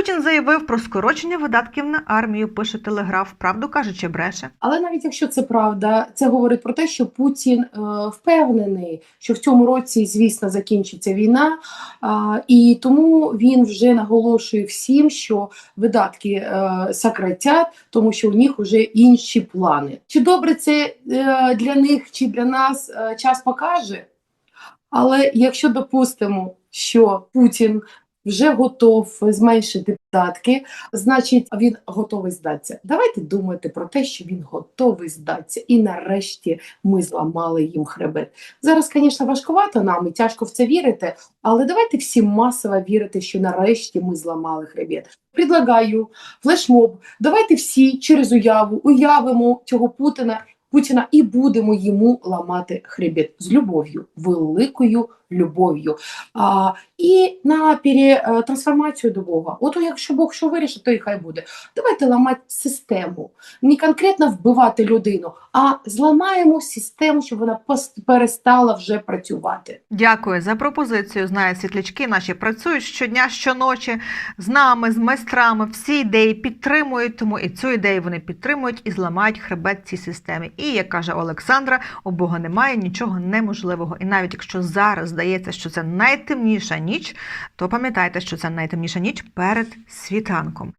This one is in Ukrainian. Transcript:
Путін заявив про скорочення видатків на армію. Пише телеграф. Правду каже чи бреше? Але навіть якщо це правда, це говорить про те, що Путін е, впевнений, що в цьому році, звісно, закінчиться війна, а, і тому він вже наголошує всім, що видатки е, сократять, тому що у них вже інші плани. Чи добре це е, для них, чи для нас е, час покаже? Але якщо допустимо, що Путін вже готов зменшити податки, значить він готовий здатися. Давайте думати про те, що він готовий здатися, і нарешті ми зламали їм хребет. Зараз, звісно, важкувато нам і тяжко в це вірити, але давайте всі масово вірити, що нарешті ми зламали хребет. Предлагаю флешмоб. Давайте всі через уяву уявимо цього Путіна. Путіна і будемо йому ламати хребет з любов'ю, великою любов'ю. А, і на пере, трансформацію до Бога. От якщо Бог що вирішить, то і хай буде. Давайте ламати систему. Не конкретно вбивати людину, а зламаємо систему, щоб вона перестала вже працювати. Дякую за пропозицію. Знаю, світлячки наші працюють щодня, щоночі з нами, з майстрами. Всі ідеї підтримують, тому і цю ідею вони підтримують і зламають хребет цій системі. І як каже Олександра, у Бога немає нічого неможливого. І навіть якщо зараз здається, що це найтемніша ніч, то пам'ятайте, що це найтемніша ніч перед світанком.